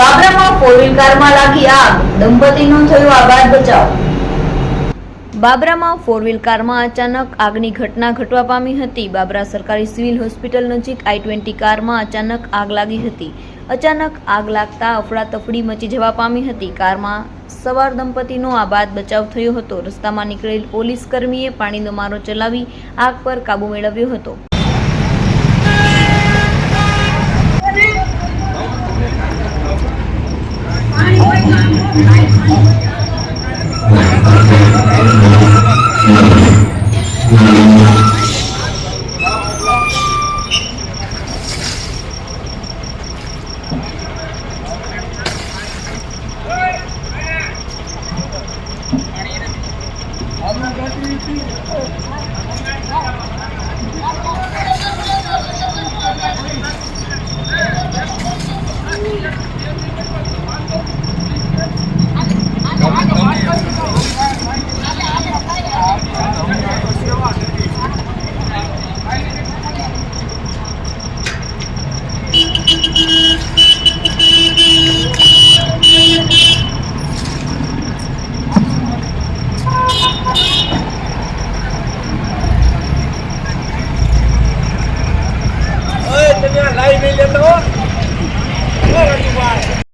બાબરામાં four કારમાં લાગી આગ. દંપતીનો થયો આબાદ બચાવ. બાબરામાં ફોર કારમાં અચાનક આગની ઘટના ઘટવા પામી હતી. બાબરા સરકારી સિવિલ હોસ્પિટલ નજીક આઈ ટ્વેન્ટી કારમાં અચાનક આગ લાગી હતી. અચાનક આગ લાગતા અફડાતફડી મચી જવા પામી હતી. કારમાં સવાર દંપતીનો આબાદ બચાવ થયો હતો. રસ્તામાં નીકળેલ પોલીસ કર્મીએ પાણીનો મારો ચલાવી આગ પર કાબુ મેળવ્યો હતો. আমরা গতি